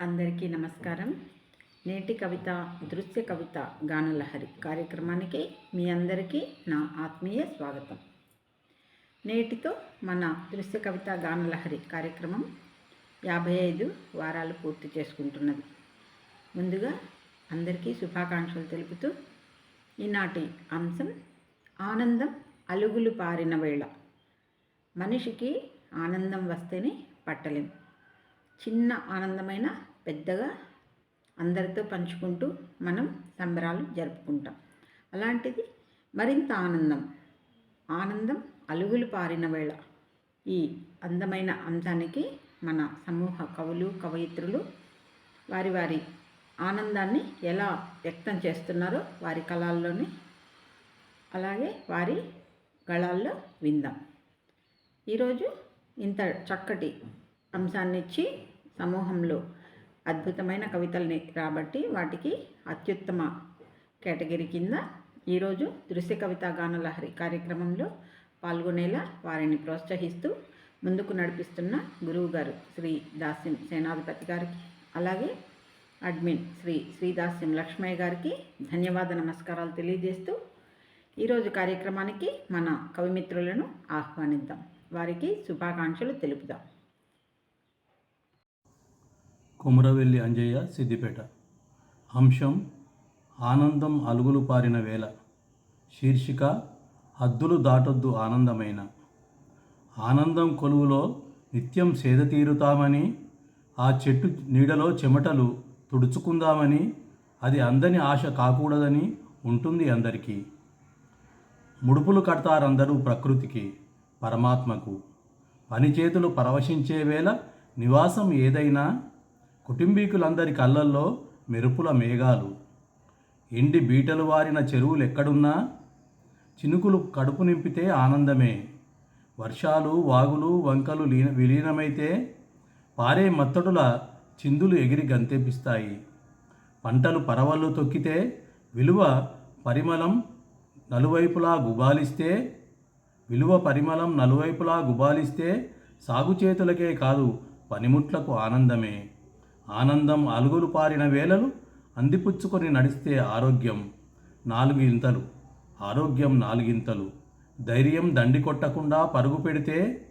అందరికీ నమస్కారం. నేటి కవిత దృశ్య కవిత గానలహరి కార్యక్రమానికి మీ అందరికీ నా ఆత్మీయ స్వాగతం. నేటితో మన దృశ్య కవిత గానలహరి కార్యక్రమం యాభై ఐదు వారాలు పూర్తి చేసుకుంటున్నది. ముందుగా అందరికీ శుభాకాంక్షలు తెలుపుతూ ఈనాటి అంశం ఆనందం అలుగులు పారిన వేళ. మనిషికి ఆనందం వస్తేనే పట్టలేం. చిన్న ఆనందమైన పెద్దగా అందరితో పంచుకుంటూ మనం సంబరాలు జరుపుకుంటాం. అలాంటిది మరింత ఆనందం. ఆనందం అలుగులు పారిన వేళ ఈ అందమైన అంశానికి మన సమూహ కవులు కవయిత్రులు వారి వారి ఆనందాన్ని ఎలా వ్యక్తం చేస్తున్నారో వారి కళల్లోనే అలాగే వారి గళాల్లో విందాం. ఈరోజు ఇంత చక్కటి అంశాన్ని ఇచ్చి సమూహంలో అద్భుతమైన కవితల్ని రాబట్టి వాటికి అత్యుత్తమ కేటగిరీ కింద ఈరోజు దృశ్య కవితా గానలహరి కార్యక్రమంలో పాల్గొనేలా వారిని ప్రోత్సహిస్తూ ముందుకు నడిపిస్తున్న గురువు గారు శ్రీ దాస్యం సేనాధిపతి గారికి అలాగే అడ్మిన్ శ్రీ శ్రీదాస్యం లక్ష్మయ్య గారికి ధన్యవాద నమస్కారాలు తెలియజేస్తూ ఈరోజు కార్యక్రమానికి మన కవిమిత్రులను ఆహ్వానిద్దాం. వారికి శుభాకాంక్షలు తెలుపుదాం. కుమరవెల్లి అంజయ్య సిద్దిపేట. అంశం ఆనందం అలుగులు పారిన వేళ. శీర్షిక హద్దులు దాటొద్దు ఆనందమైన. ఆనందం కొలువులో నిత్యం సేద తీరుతామని ఆ చెట్టు నీడలో చెమటలు తుడుచుకుందామని అది అందని ఆశ కాకూడదని ఉంటుంది అందరికీ. ముడుపులు కడతారందరూ ప్రకృతికి పరమాత్మకు. పనిచేతులు పరవశించే వేళ నివాసం ఏదైనా కుటుంబీకులందరి కళ్ళల్లో మెరుపుల మేఘాలు. ఎండి బీటలు వారిన చెరువులు ఎక్కడున్నా? చినుకులు కడుపు నింపితే ఆనందమే. వర్షాలు వాగులు వంకలు లీన విలీనమైతే పారే మత్తడుల చిందులు ఎగిరి గంతెపిస్తాయి పంటలు పరవళ్ళు తొక్కితే విలువ పరిమళం నలువైపులా గుబాలిస్తే విలువ పరిమళం నలువైపులా గుబాలిస్తే సాగు చేతులకే కాదు పనిముట్లకు ఆనందమే. ఆనందం అలుగులు పారిన వేళలు అందిపుచ్చుకొని నడిస్తే ఆరోగ్యం నాలుగింతలు. ఆరోగ్యం నాలుగింతలు. ధైర్యం దండి కొట్టకుండా పరుగు పెడితే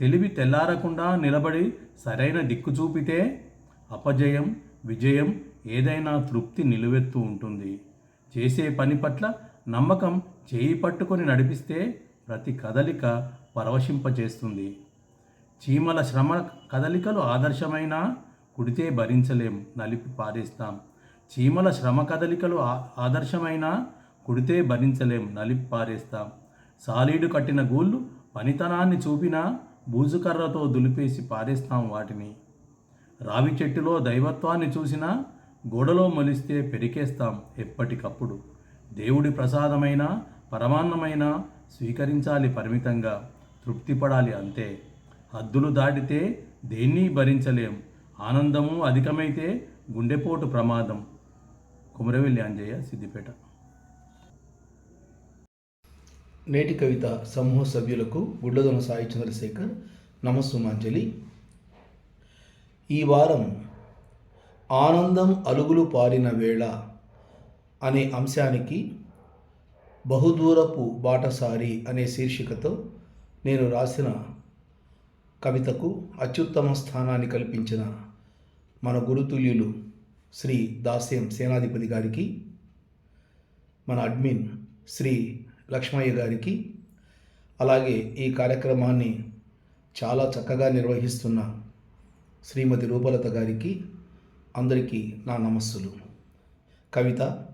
తెలివి తెల్లారకుండా నిలబడి సరైన దిక్కు చూపితే అపజయం విజయం ఏదైనా తృప్తి నిలువెత్తు ఉంటుంది. చేసే పని పట్ల నమ్మకం చేయి పట్టుకొని నడిపిస్తే ప్రతి కదలిక పరవశింపచేస్తుంది చీమల శ్రమ కదలికలు ఆదర్శమైన కుడితే భరించలేం నలిపి పారేస్తాం. చీమల శ్రమ కదలికలు ఆదర్శమైన కుడితే భరించలేం నలిపి పారేస్తాం. సాలీడు కట్టిన గూళ్ళు పనితనాన్ని చూపినా బూజుకర్రతో దులిపేసి పారేస్తాం వాటిని. రావి చెట్టులో దైవత్వాన్ని చూసినా గోడలో మొలిస్తే పెరికేస్తాం ఎప్పటికప్పుడు. దేవుడి ప్రసాదమైన పరమాన్నమైన స్వీకరించాలి పరిమితంగా తృప్తిపడాలి అంతే. హద్దులు దాటితే దేన్నీ భరించలేం ఆనందము అధికమైతే గుండెపోటు ప్రమాదం. కుమరవెల్లి అంజయ్య సిద్దిపేట. నేటి కవిత సమూహ సభ్యులకు గుడ్లదొన సాయి చంద్రశేఖర్ నమస్సుమాంజలి. ఈ వారం ఆనందం అలుగులు పారిన వేళ అనే అంశానికి బహుదూరపు బాటసారి అనే శీర్షికతో నేను రాసిన కవితకు అత్యుత్తమ స్థానాన్ని కల్పించిన మన గురుతుల్యులు శ్రీ దాస్యం సేనాధిపతి గారికి మన అడ్మిన్ శ్రీ లక్ష్మయ్య గారికి అలాగే ఈ కార్యక్రమాన్ని చాలా చక్కగా నిర్వహిస్తున్న శ్రీమతి రూపలత గారికి అందరికీ నా నమస్సులు. కవిత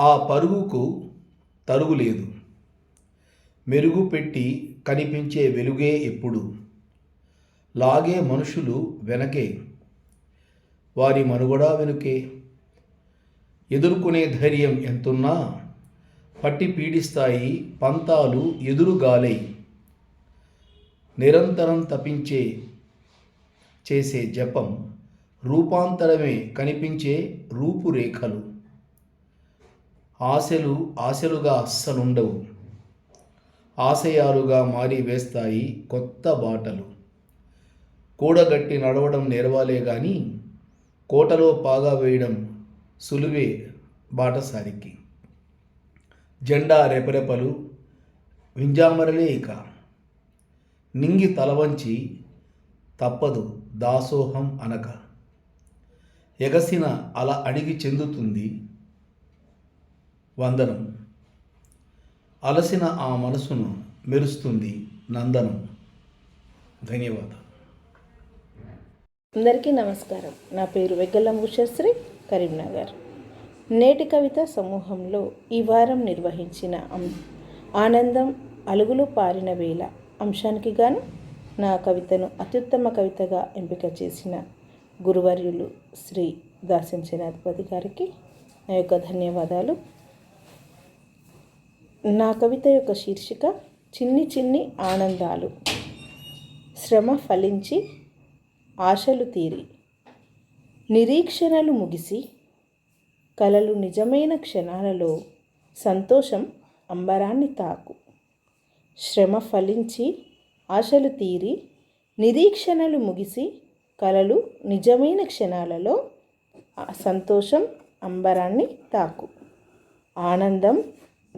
ఆ పరుగుకు తరుగు లేదు. మెరుగు పెట్టి కనిపించే వెలుగే ఎప్పుడు? లాగే మనుషులు వెనకే. వారి మనుగడ వెనుకే. ఎదుర్కొనే ధైర్యం ఎంతున్నా పట్టి పీడిస్తాయి పంతాలు ఎదురుగాలై నిరంతరం తపించే చేసే జపం రూపాంతరమే కనిపించే రూపురేఖలు. ఆశలు ఆశలుగా అస్సలుండవు. ఆశయాలుగా మారి వేస్తాయి కొత్త బాటలు. కూడగట్టి నడవడం నేర్వాలే గాని కోటలో పాగా వేయడం సులువే బాటసారికి. జెండా రెపరెపలు వింజామరలే ఇక. నింగి తలవంచి తప్పదు దాసోహం అనక. ఎగసిన అలా అడిగి చెందుతుంది వందనం. అలసిన ఆ మనసును మెరుస్తుంది నందనం. ధన్యవాదాలు. అందరికీ నమస్కారం. నా పేరు వెగ్గలం ఉషశ్రీ కరీంనగర్. నేటి కవిత సమూహంలో ఈ వారం నిర్వహించిన ఆనందం అలుగులు పారిన వేళ అంశానికి గాను నా కవితను అత్యుత్తమ కవితగా ఎంపిక చేసిన గురువర్యులు శ్రీ దాస్యం సేనాధిపతి గారికి నా యొక్క ధన్యవాదాలు. నా కవిత యొక్క శీర్షిక చిన్ని చిన్ని ఆనందాలు. శ్రమ ఫలించి ఆశలు తీరి. నిరీక్షణలు ముగిసి కలలు నిజమైన క్షణాలలో సంతోషం అంబరాన్ని తాకు. శ్రమ ఫలించి ఆశలు తీరి నిరీక్షణలు ముగిసి కలలు నిజమైన క్షణాలలో సంతోషం అంబరాన్ని తాకు. ఆనందం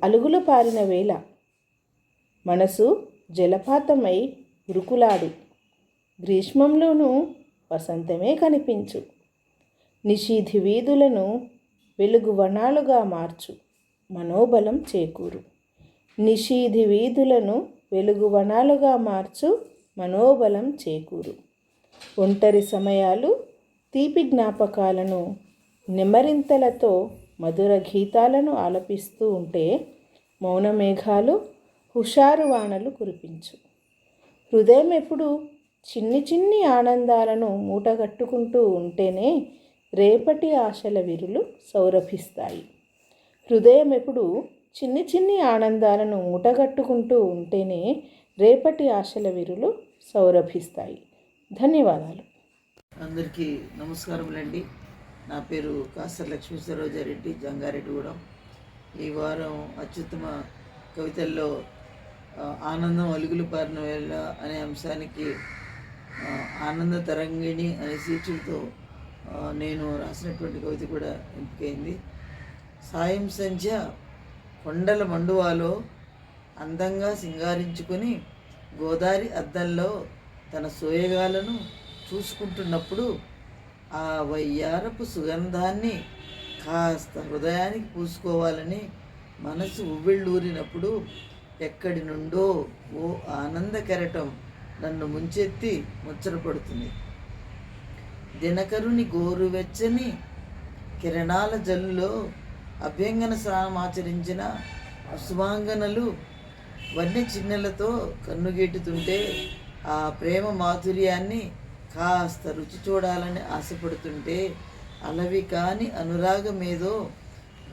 అలుగులు పారిన వేళ మనసు జలపాతమై ఉరుకులాడి గ్రీష్మంలోనూ వసంతమే కనిపించు. నిషీధి వీధులను వెలుగు వనాలుగా మార్చు. మనోబలం చేకూరు. నిషీధి వీధులను వెలుగు వనాలుగా మార్చు. మనోబలం చేకూరు. ఒంటరి సమయాలు తీపి జ్ఞాపకాలను నెమరింతలతో మధుర గీతాలను ఆలపిస్తూ ఉంటే మౌనమేఘాలు హుషారు వానలు కురిపించు. హృదయం ఎప్పుడు చిన్ని చిన్ని ఆనందాలను మూటగట్టుకుంటూ ఉంటేనే రేపటి ఆశల విరులు సౌరభిస్తాయి. హృదయం ఎప్పుడు చిన్ని చిన్ని ఆనందాలను మూటగట్టుకుంటూ ఉంటేనే రేపటి ఆశల విరులు సౌరభిస్తాయి. ధన్యవాదాలు. అందరికీ నమస్కారములండి. నా పేరు కాసర లక్ష్మీ సరోజారెడ్డి జంగారెడ్డిగూడెం. ఈ వారం అత్యుత్తమ కవితల్లో ఆనందం అలుగులు పారిన వేళ అనే అంశానికి ఆనంద తరంగిణి అనే శీర్షికతో నేను రాసినటువంటి కవిత కూడా ఎంపికైంది. సాయం సంధ్య కొండల మండువాలో అందంగా సింగారించుకొని గోదావరి అద్దంలో తన సోయగాలను చూసుకుంటున్నప్పుడు ఆ వయ్యారపు సుగంధాన్ని కాస్త హృదయానికి పూసుకోవాలని మనసు ఉవ్విళ్ళూరినప్పుడు ఎక్కడి నుండో ఓ ఆనంద కెరటం నన్ను ముంచెత్తి ముచ్చటపడుతుంది దినకరుని గోరువెచ్చని కిరణాల జల్లులో అభ్యంగన స్నానం ఆచరించిన సుమాంగనలు వన్య చిన్నెలతో కన్నుగెట్టుతుంటే ఆ ప్రేమ మాధుర్యాన్ని కాస్త రుచి చూడాలని ఆశపడుతుంటే అలవి కాని అనురాగమేదో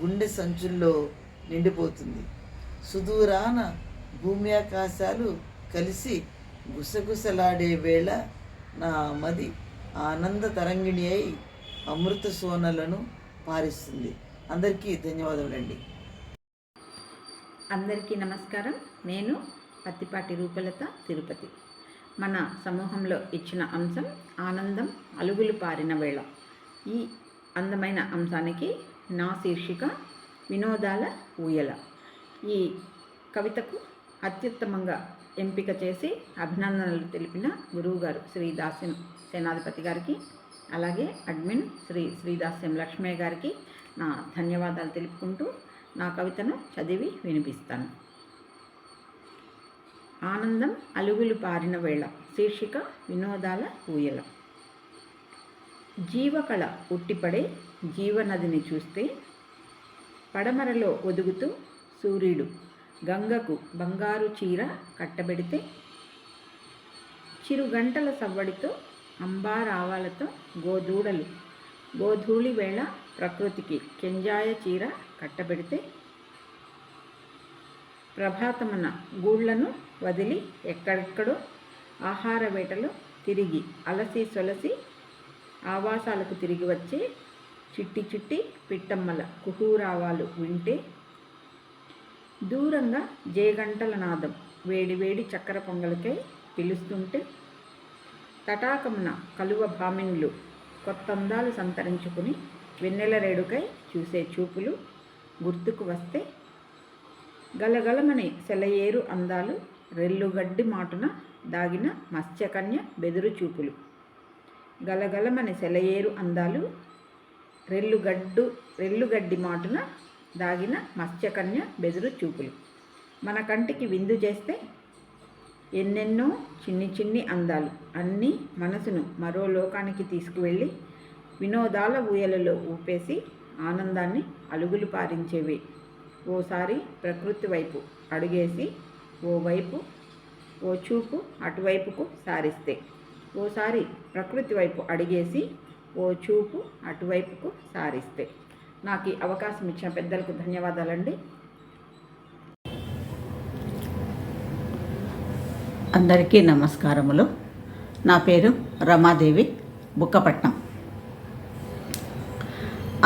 గుండె సంచుల్లో నిండిపోతుంది. సుదూరాన భూమి ఆకాశాలు కలిసి గుసగుసలాడే వేళ నా మది ఆనంద తరంగిణి అయి అమృత సోనలను పారిస్తుంది. అందరికీ ధన్యవాదములండి. అందరికీ నమస్కారం. నేను పత్తిపాటి రూపలత తిరుపతి. మన సమూహంలో ఇచ్చిన అంశం ఆనందం అలుగులు పారిన వేళ. ఈ అందమైన అంశానికి నా శీర్షిక వినోదాల ఊయల. ఈ కవితకు అత్యుత్తమంగా ఎంపిక చేసి అభినందనలు తెలిపిన గురువుగారు శ్రీ దాస్యం సేనాధిపతి గారికి అలాగే అడ్మిన్ శ్రీ శ్రీదాస్యం లక్ష్మయ్య గారికి నా ధన్యవాదాలు తెలుపుకుంటూ నా కవితను చదివి వినిపిస్తాను. ఆనందం అలుగులు పారిన వేళ శీర్షిక వినోదాల ఊయల. జీవకళ ఉట్టిపడే జీవనదిని చూస్తే పడమరలో ఒదుగుతూ సూర్యుడు గంగకు బంగారు చీర కట్టబెడితే చిరుగంటల సవ్వడితో అంబారావాలతో గోధూడలు గోధూళి వేళ ప్రకృతికి కెంజాయ చీర కట్టబెడితే ప్రభాతమున గూళ్ళను వదిలి ఎక్కడెక్కడో ఆహార వేటలో తిరిగి అలసి సొలసి ఆవాసాలకు తిరిగి వచ్చే చిట్టి చిట్టి పిట్టమ్మల కుహూరావాలు వింటే దూరంగా జయగంటల నాదం వేడివేడి చక్కెర పొంగలికై పిలుస్తుంటే తటాకమున కలువ భామిన్లు కొత్త అందాలు సంతరించుకుని వెన్నెల రేడుకై చూసే చూపులు గుర్తుకు వస్తే గలగలమని సెలయేరు అందాలు రెల్లుగడ్డి మాటున దాగిన మత్స్యకన్య బెదురు చూపులు. గలగలమని సెలయేరు అందాలు రెల్లుగడ్డు రెల్లుగడ్డి మాటున దాగిన మత్స్యకన్య బెదురు చూపులు. మన కంటికి విందు చేస్తే ఎన్నెన్నో చిన్ని చిన్ని అందాలు. అన్నీ మనసును మరో లోకానికి తీసుకువెళ్ళి వినోదాల ఊయలలో ఊపేసి ఆనందాన్ని అలుగులు పారించేవి. ఓసారి ప్రకృతి వైపు అడుగేసి ఓ ఓ చూపు అటువైపుకు సారిస్తే. ఓసారి ప్రకృతి వైపు అడిగేసి ఓ చూపు అటువైపుకు సారిస్తే. నాకు ఈ అవకాశం ఇచ్చిన పెద్దలకు ధన్యవాదాలండి. అందరికీ నమస్కారములు. నా పేరు రమాదేవి బుక్కపట్నం.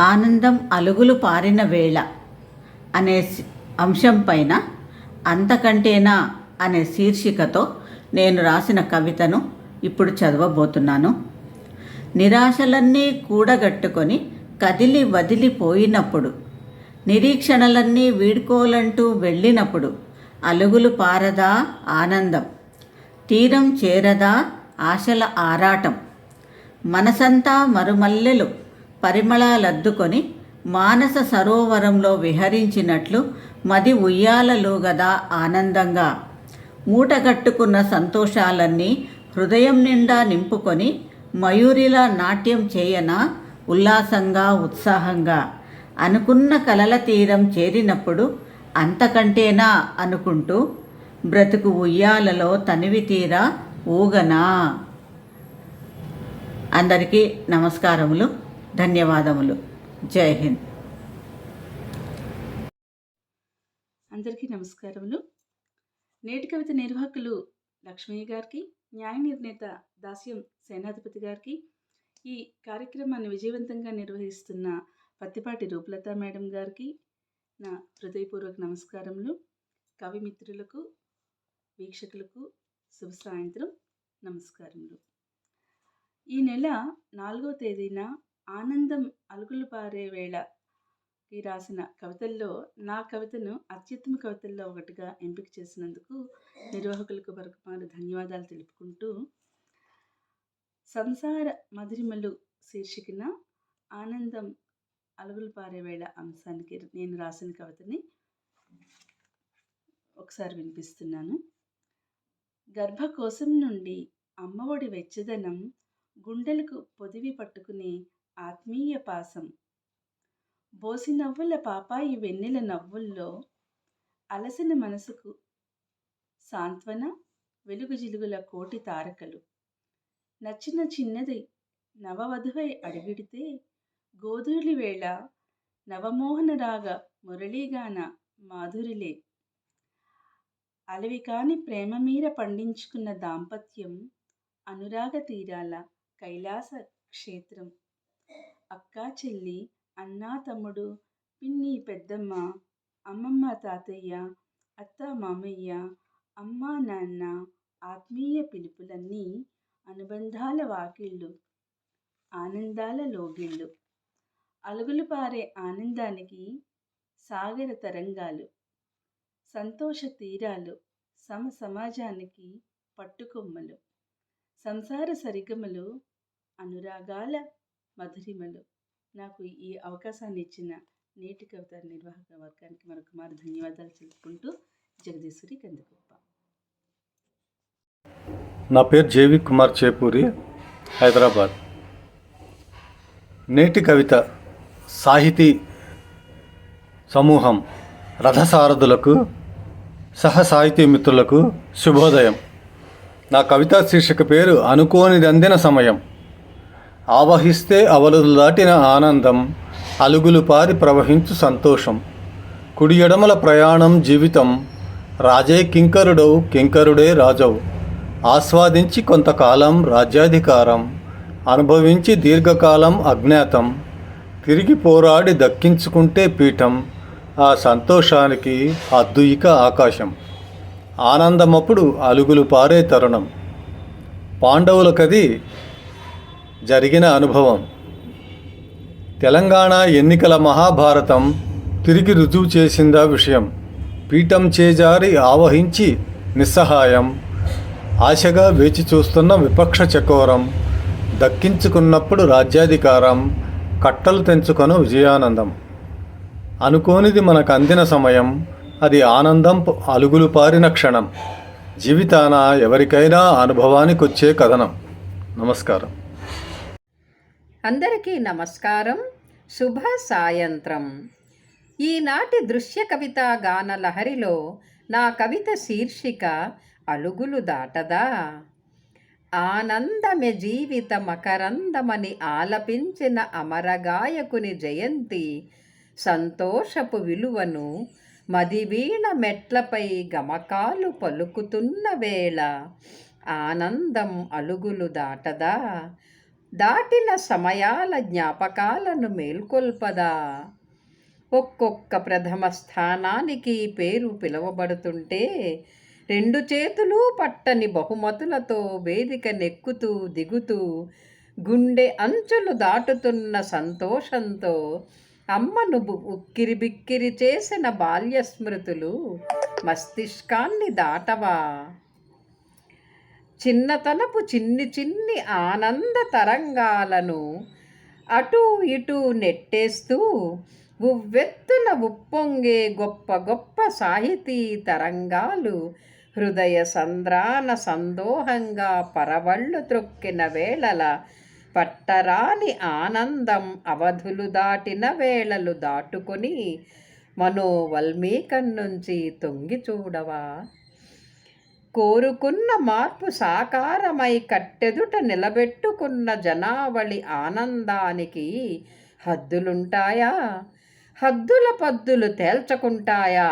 ఆనందం అలుగులు పారిన వేళ అనే అంశం పైన అంతకంటేనా అనే శీర్షికతో నేను రాసిన కవితను ఇప్పుడు చదవబోతున్నాను. నిరాశలన్నీ కూడగట్టుకొని కదిలి వదిలిపోయినప్పుడు నిరీక్షణలన్నీ వీడ్కోలంటూ వెళ్ళినప్పుడు అలుగులు పారదా ఆనందం తీరం చేరదా ఆశల ఆరాటం. మనసంతా మరుమల్లెలు పరిమళాలద్దుకొని మానస సరోవరంలో విహరించినట్లు మది ఉయ్యాలలోగదా ఆనందంగా. మూటగట్టుకున్న సంతోషాలన్నీ హృదయం నిండా నింపుకొని మయూరిలా నాట్యం చేయనా ఉల్లాసంగా ఉత్సాహంగా అనుకున్న కలల తీరం చేరినప్పుడు అంతకంటేనా అనుకుంటూ బ్రతుకు ఉయ్యాలలో తనివి తీరా ఊగనా? అందరికీ నమస్కారములు ధన్యవాదములు. జై హింద్. అందరికీ నమస్కారములు. నేటి కవిత నిర్వాహకులు లక్ష్మయ్య గారికి న్యాయ నిర్ణేత దాస్యం సేనాధిపతి గారికి ఈ కార్యక్రమాన్ని విజయవంతంగా నిర్వహిస్తున్న పత్తిపాటి రూపలత మేడం గారికి నా హృదయపూర్వక నమస్కారములు. కవిమిత్రులకు వీక్షకులకు శుభ సాయంత్రం. నమస్కారములు. ఈ నెల నాలుగో తేదీన ఆనందం అలుగులు పారే వేళకి రాసిన కవితల్లో నా కవితను అత్యుత్తమ కవితల్లో ఒకటిగా ఎంపిక చేసినందుకు నిర్వాహకులకు మరొకమారు ధన్యవాదాలు తెలుపుకుంటూ సంసార మధురిమలు శీర్షికన ఆనందం అలుగులు పారేవేళ అంశానికి నేను రాసిన కవితని ఒకసారి వినిపిస్తున్నాను. గర్భకోశం నుండి అమ్మఒడి వెచ్చదనం గుండెలకు పొదివి పట్టుకునే ఆత్మీయ పాసం. బోసి నవ్వుల పాపాయి వెన్నెల నవ్వుల్లో అలసిన మనసుకు సాంత్వన వెలుగు జిలుగుల కోటి తారకలు. నచ్చిన చిన్నది నవవధువై అడిగిడితే గోధూలి వేళ నవమోహన రాగ మురళీగాన మాధురిలే. అలవి కాని ప్రేమ మీర పండించుకున్న దాంపత్యం అనురాగ తీరాల కైలాస క్షేత్రం. అక్కా చెల్లి అన్నా తమ్ముడు పిన్ని పెద్దమ్మ అమ్మమ్మ తాతయ్య అత్త మామయ్య అమ్మ నాన్న ఆత్మీయ పిలుపులన్నీ అనుబంధాల వాకిళ్ళు ఆనందాల లోగిళ్ళు. అలుగులు పారే ఆనందానికి సాగర తరంగాలు సంతోష తీరాలు సమ సమాజానికి పట్టుకొమ్మలు సంసార సరిగమలు అనురాగాల మధురిమలు. నాకు ఈ అవకాశాన్ని ఇచ్చిన నేటి కవిత నిర్వాహక వర్గానికి మరొక మారు ధన్యవాదాలు తెలుపుకుంటూ జగదీశ్వరి కందుకు. నా పేరు జేవి కుమార్ చేపూరి హైదరాబాద్. నేటి కవిత సాహితీ సమూహం రథసారథులకు సహ సాహితీ మిత్రులకు శుభోదయం. నా కవితా శీర్షిక పేరు అనుకోనిది అందిన సమయం. ఆవహిస్తే అవలులు దాటిన ఆనందం అలుగులు పారి ప్రవహించు సంతోషం. కుడి ఎడమల ప్రయాణం జీవితం రాజే కింకరుడవు కింకరుడే రాజవు. ఆస్వాదించి కొంతకాలం రాజ్యాధికారం అనుభవించి దీర్ఘకాలం అజ్ఞాతం తిరిగి పోరాడి దక్కించుకుంటే పీఠం ఆ సంతోషానికి అద్దుయిక ఆకాశం. ఆనందమప్పుడు అలుగులు పారే తరుణం. పాండవులకది జరిగిన అనుభవం. తెలంగాణ ఎన్నికల మహాభారతం తిరిగి రుజువు చేసిందా విషయం. పీఠం చేజారి ఆవహించి నిస్సహాయం. ఆశగా వేచి చూస్తున్న విపక్ష చకోరం దక్కించుకున్నప్పుడు రాజ్యాధికారం కట్టలు తెంచుకొన విజయానందం. అనుకోనిది మనకు అందిన సమయం అది ఆనందం అలుగులు పారిన క్షణం. జీవితాన ఎవరికైనా అనుభవానికి వచ్చే కథనం. నమస్కారం. అందరికీ నమస్కారం. శుభ సాయంత్రం. ఈనాటి దృశ్య కవిత గాన లహరిలో నా కవిత శీర్షిక అలుగులు దాటదా? ఆనందమే జీవిత మకరందమని ఆలపించిన అమరగాయకుని జయంతి సంతోషపు విలువను మదివీణ మెట్లపై గమకాలు పలుకుతున్న వేళ ఆనందం అలుగులు దాటదా? దాటిన సమయాల జ్ఞాపకాలను మేల్కొల్పదా? ఒక్కొక్క ప్రథమ స్థానానికి పేరు పిలువబడుతుంటే రెండు చేతులు పట్టని బహుమతులతో వేదిక నెక్కుతూ దిగుతూ గుండె అంచులు దాటుతున్న సంతోషంతో అమ్మను ఉక్కిరి బిక్కిరి చేసిన బాల్య స్మృతులు మస్తిష్కాన్ని దాటవా? చిన్నతనపు చిన్ని చిన్ని ఆనంద తరంగాలను అటూ ఇటూ నెట్టేస్తూ ఉవ్వెత్తున ఉప్పొంగే గొప్ప గొప్ప సాహితీ తరంగాలు హృదయ సంద్రాన సందోహంగా పరవళ్ళు త్రొక్కిన వేళల పట్టరాని ఆనందం అవధులు దాటిన వేళలు దాటుకొని మనోవల్మీకం నుంచి తొంగి చూడవా? కోరుకున్న మార్పు సాకారమై కట్టెదుట నిలబెట్టుకున్న జనావళి ఆనందానికి హద్దులుంటాయా? హద్దుల పద్దులు తేల్చకుంటాయా?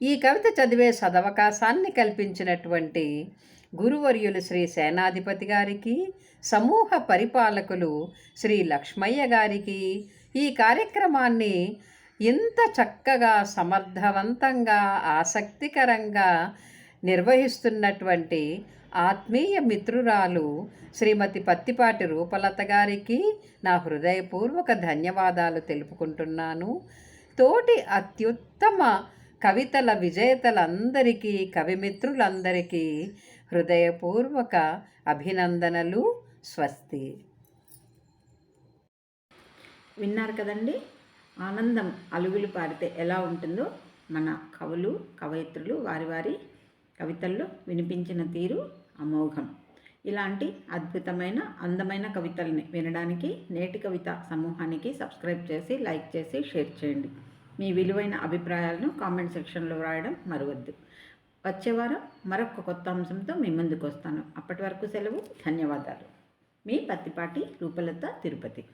ఈ కవిత చదివే సదవకాశాన్ని కల్పించినటువంటి గురువర్యులు శ్రీ సేనాధిపతి గారికి సమూహ పరిపాలకులు శ్రీ లక్ష్మయ్య గారికి ఈ కార్యక్రమాన్ని ఇంత చక్కగా సమర్థవంతంగా ఆసక్తికరంగా నిర్వహిస్తున్నటువంటి ఆత్మీయ మిత్రురాలు శ్రీమతి పత్తిపాటి రూపలత గారికి నా హృదయపూర్వక ధన్యవాదాలు తెలుపుకుంటున్నాను. తోటి అత్యుత్తమ కవితల విజేతలందరికీ కవిమిత్రులందరికీ హృదయపూర్వక అభినందనలు. స్వస్తి. విన్నారు కదండి? ఆనందం అలుగులు పాడితే ఎలా ఉంటుందో మన కవులు కవయిత్రులు వారి వారి కవితల్లో వినిపించిన తీరు అమోఘం. ఇలాంటి అద్భుతమైన అందమైన కవితల్ని వినడానికి నేటి కవిత సమూహానికి సబ్స్క్రైబ్ చేసి లైక్ చేసి షేర్ చేయండి. మీ విలువైన అభిప్రాయాలను కామెంట్ సెక్షన్లో వ్రాయడం మరవద్దు. వచ్చే వారం మరొక కొత్త అంశంతో మీ ముందుకు వస్తాను అప్పటి వరకు సెలవు. ధన్యవాదాలు. మీ పత్తిపాటి రూపలత తిరుపతి.